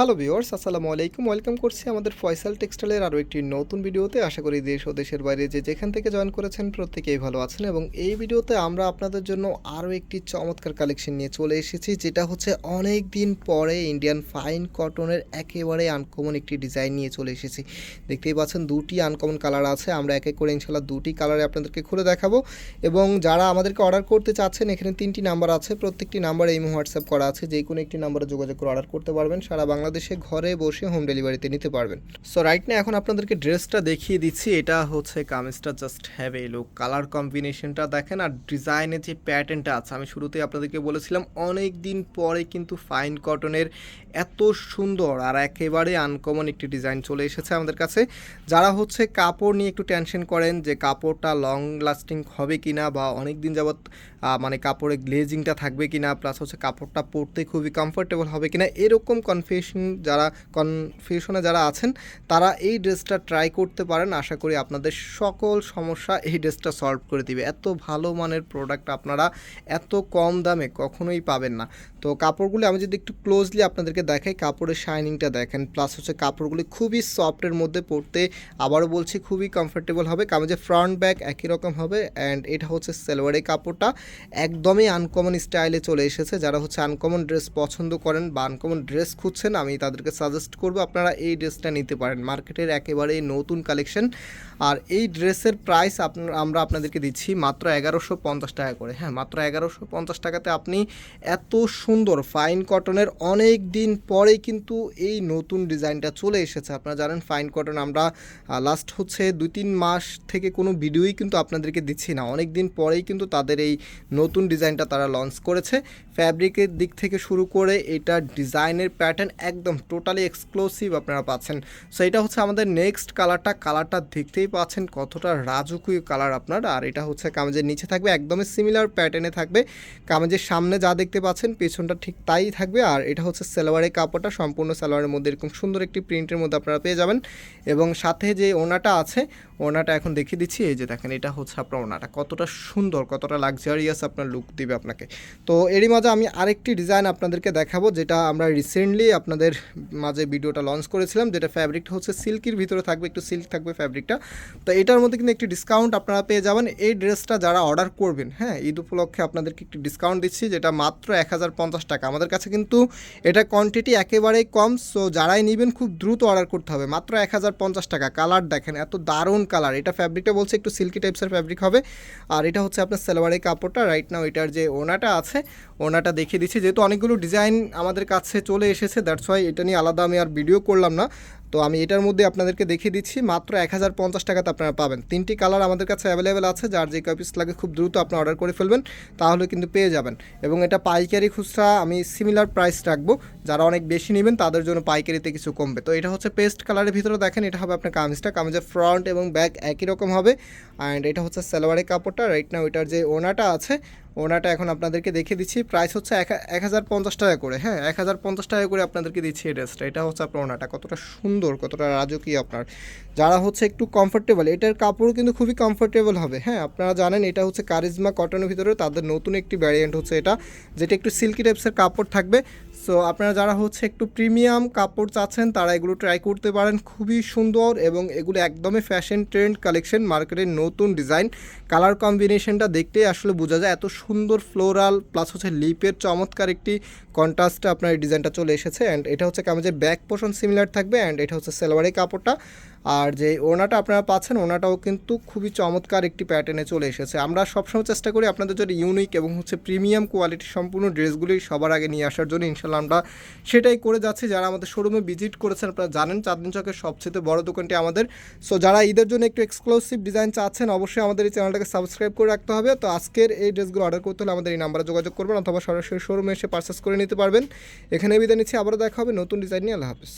Hello viewers আসসালামু আলাইকুম। Welcome করছি আমাদের ফয়সাল টেক্সটাইলের আরও একটি নতুন ভিডিওতে। আশা করি দেশ ও দেশের বাইরে যে যেখান থেকে জয়েন করেছেন প্রত্যেকেই ভালো আছেন এবং এই ভিডিওতে আমরা আপনাদের জন্য আরও একটি চমৎকার কালেকশন নিয়ে চলে এসেছি, যেটা হচ্ছে অনেক দিন পরে ইন্ডিয়ান ফাইন কটনের একেবারে আনকমন একটি ডিজাইন নিয়ে চলে এসেছি। দেখতেই পাচ্ছেন, দুটি আনকমন কালার আছে। আমরা এক এক করে ইনশাল্লাহ দুটি কালারে আপনাদেরকে খুলে দেখাবো। এবং যারা আমাদেরকে অর্ডার করতে চাচ্ছেন, এখানে তিনটি নাম্বার আছে। প্রত্যেকটি নাম্বারে এই হোয়াটসঅ্যাপ করা আছে। যে কোনো একটি নাম্বারে যোগাযোগ করে অর্ডার করতে পারবেন। সারা বাংলাদেশে ঘরে বসে হোম ডেলিভারিতে নিতে পারবেন। সো রাইট না এখন আপনাদেরকে ড্রেসটা দেখিয়ে দিচ্ছি। এটা হচ্ছে কামিজটা জাস্ট হ্যাভ এই লুক কালার কম্বিনেশনটা দেখেন আর ডিজাইনের যে প্যাটার্নটা আছে, আমি শুরুতেই আপনাদেরকে বলেছিলাম, অনেক দিন পরে কিন্তু ফাইন কটনের এত সুন্দর আর একেবারে আনকমন একটি ডিজাইন চলে এসেছে আমাদের কাছে। যারা হচ্ছে কাপড় নিয়ে একটু টেনশন করেন যে কাপড়টা লং লাস্টিং হবে কি না বা অনেক দিন যাবৎ মানে কাপড়ে গ্লেজিংটা থাকবে কি না প্লাস হচ্ছে কাপড়টা পরতে খুবই কমফোর্টেবল হবে কি না এরকম কনফিউশন যারা কনফিউশনে যারা আছেন, তারা এই ড্রেসটা ট্রাই করতে পারেন। আশা করি আপনাদের সকল সমস্যা এই ড্রেসটা সলভ করে দিবে। এত ভালো মানের প্রোডাক্ট আপনারা এত কম দামে কখনোই পাবেন না। তো কাপড়গুলি আমি যদি একটু ক্লোজলি আপনাদেরকে দেখাই, কাপড়ের শাইনিংটা দেখেন প্লাস হচ্ছে কাপড়গুলি খুবই সফটের মধ্যে পরতে আবারও বলছি খুবই কমফোর্টেবল হবে। কামিজের ফ্রন্ট ব্যাক একই রকম হবে অ্যান্ড এটা হচ্ছে সেলোয়ারের কাপড়টা। একদমই আনকমন স্টাইলে চলে এসেছে। যারা হচ্ছে আনকমন ড্রেস পছন্দ করেন বা আনকমন ড্রেস খুঁজছেন আমি তাদেরকে সাজেস্ট করব, আপনারা এই ড্রেসটা নিতে পারেন। মার্কেটের একেবারে নতুন কালেকশন আর এই ড্রেসের প্রাইস আপনার আমরা আপনাদেরকে দিচ্ছি মাত্র এগারোশো পঞ্চাশ টাকা করে। হ্যাঁ মাত্র এগারোশো পঞ্চাশ টাকাতে আপনি এত সুন্দর ফাইন কটনের অনেক দিন পরেই কিন্তু এই নতুন ডিজাইনটা চলে এসেছে। আপনারা জানেন ফাইন কটন আমরা লাস্ট হচ্ছে দুই তিন মাস থেকে কোনো ভিডিওই কিন্তু আপনাদেরকে দিচ্ছি না। অনেক দিন পরেই কিন্তু তাদের এই নতুন ডিজাইনটা তারা লঞ্চ করেছে। ফ্যাব্রিকের দিক থেকে শুরু করে এটা ডিজাইনের প্যাটার্ন একদম টোটালি এক্সক্লুসিভ আপনারা পাচ্ছেন। সো এটা হচ্ছে আমাদের নেক্সট কালারটা কালারটা দেখতেই পাচ্ছেন কতটা রাজকীয় কালার আপনার। আর এটা হচ্ছে কামেজের নিচে থাকবে, একদমই সিমিলার প্যাটার্নে থাকবে। কামেজের সামনে যা দেখতে পাচ্ছেন, পেছনটা ঠিক তাই থাকবে। আর এটা হচ্ছে সালোয়ারের কাপড়টা, সম্পূর্ণ সালোয়ারের মধ্যে এরকম সুন্দর একটি প্রিন্টের মধ্যে আপনারা পেয়ে যাবেন। এবং সাথে যে ওনাটা আছে ওনাটা এখন দেখিয়ে দিচ্ছি, এই যে দেখেন এটা হচ্ছে আপনার ওনাটা। কতটা সুন্দর, কতটা লাক্সারিয়াস আপনার লুক দিবে আপনাকে। তো এরই মাঝে আমি আরেকটি ডিজাইন আপনাদেরকে দেখাবো, যেটা আমরা রিসেন্টলি আপনাদের মাঝে ভিডিওটা লঞ্চ করেছিলাম, যেটা ফ্যাব্রিকটা হচ্ছে সিল্কির ভিতরে থাকবে, একটু সিল্ক থাকবে ফ্যাব্রিকটা তো এটার মধ্যে কিন্তু একটি ডিসকাউন্ট আপনারা পেয়ে যাবেন। এই ড্রেসটা যারা অর্ডার করবেন হ্যাঁ ঈদ উপলক্ষে আপনাদেরকে একটি ডিসকাউন্ট দিচ্ছি, যেটা মাত্র এক হাজার পঞ্চাশ টাকা। আমাদের কাছে কিন্তু এটা কোয়ান্টিটি একেবারেই কম সো যারাই নেবেন খুব দ্রুত অর্ডার করতে হবে। মাত্র এক হাজার পঞ্চাশ টাকা। কালার দেখেন, এত দারুণ কালার। এটা ফ্যাব্রিকটা বলছে একটু সিল্কি টাইপসের ফ্যাব্রিক হবে। আর এটা হচ্ছে আপনার সালোয়ারের কাপড়টা। রাইট নাও এটার যে ওনাটা আছে, ওনাটা দেখিয়ে দিচ্ছি। যেহেতু অনেকগুলো ডিজাইন আমাদের কাছে চলে এসেছে দ্যাটস ওয়াই এটা নিয়ে আলাদা আমি আর ভিডিও করলাম না। তো আমি এটার মধ্যে আপনাদেরকে দেখিয়ে দিচ্ছি, মাত্র এক হাজার পঞ্চাশ টাকাতে আপনারা পাবেন। তিনটি কালার আমাদের কাছে অ্যাভেলেবেল আছে, যার যে কপিস লাগে খুব দ্রুত আপনি অর্ডার করে ফেলবেন, তাহলে কিন্তু পেয়ে যাবেন। এবং এটা পাইকারি খুচরা, আমি সিমিলার প্রাইস রাখব, যারা অনেক বেশি নেবেন তাদের জন্য পাইকারিতে কিছু কমবে। তো এটা হচ্ছে পেস্ট কালারের ভিতরে দেখেন, এটা হবে আপনার কামিজটা, কামিজের ফ্রন্ট এবং ব্যাক একই রকম হবে। অ্যান্ড এটা হচ্ছে সালোয়ারের কাপড়টা রাইট না ওইটার যে ওনাটা আছে ওনাটা এখন আপনাদেরকে দেখিয়ে দিচ্ছি। প্রাইস হচ্ছে এক হাজার পঞ্চাশ টাকা করে হ্যাঁ এক হাজার পঞ্চাশ টাকা করে আপনাদেরকে দিচ্ছি এই ড্রেসটা এটা হচ্ছে আপনার ওনাটা কতটা সুন্দর কতটা রাজকীয় আপনার। যারা হচ্ছে একটু কমফোর্টেবল এটার কাপড়ও কিন্তু খুবই কমফোর্টেবল হবে। হ্যাঁ আপনারা জানেন এটা হচ্ছে কারিজমা কটনের ভিতরে তাদের নতুন একটি ভ্যারিয়েন্ট হচ্ছে এটা, যেটা একটু সিল্কি টাইপসের কাপড় থাকবে। সো আপনারা যারা হচ্ছে একটু প্রিমিয়াম কাপড় চাচ্ছেন, তারা এগুলো ট্রাই করতে পারেন। খুবই সুন্দর এবং এগুলো একদমই ফ্যাশন ট্রেন্ড কালেকশন মার্কেটের নতুন ডিজাইন কালার কম্বিনেশনটা দেখতেই আসলে বোঝা যায় এত সুন্দর ফ্লোরাল প্লাস হচ্ছে লিপের চমৎকার একটি কন্ট্রাস্টে আপনার এই ডিজাইনটা চলে এসেছে অ্যান্ড এটা হচ্ছে কামেজের ব্যাক পোর্শন সিমিলার থাকবে অ্যান্ড এটা হচ্ছে সেলোয়ারের কাপড়টা। আর যে ওনাটা আপনারা পাচ্ছেন ওনাটাও কিন্তু খুবই চমৎকার একটি প্যাটার্নে চলে এসেছে। আমরা সবসময় চেষ্টা করি আপনাদের জন্য ইউনিক এবং হচ্ছে প্রিমিয়াম কোয়ালিটি সম্পূর্ণ ড্রেসগুলি সবার আগে নিয়ে আসার জন্য। ইনশাল্লাহ আমরা সেটাই করে যাচ্ছি। যারা আমাদের শোরুমে ভিজিট করেছেন, আপনারা জানেন চাঁদনি চকের সবচেয়ে বড় দোকানটি আমাদের। সো যারা ঈদের জন্য একটু এক্সক্লুসিভ ডিজাইন চাচ্ছেন, অবশ্যই আমাদের এই চ্যানেলটাকে সাবস্ক্রাইব করে রাখতে হবে। তো আজকের এই ড্রেসগুলো অর্ডার করতে হলে আমাদের এই নাম্বারে যোগাযোগ করবেন অথবা সরাসরি শোরুমে এসে পারচেস করে নিতে পারবেন। এখানে বিদায় নিচ্ছি আবারও দেখা হবে নতুন ডিজাইন নিয়ে। আল্লাহ হাফিজ।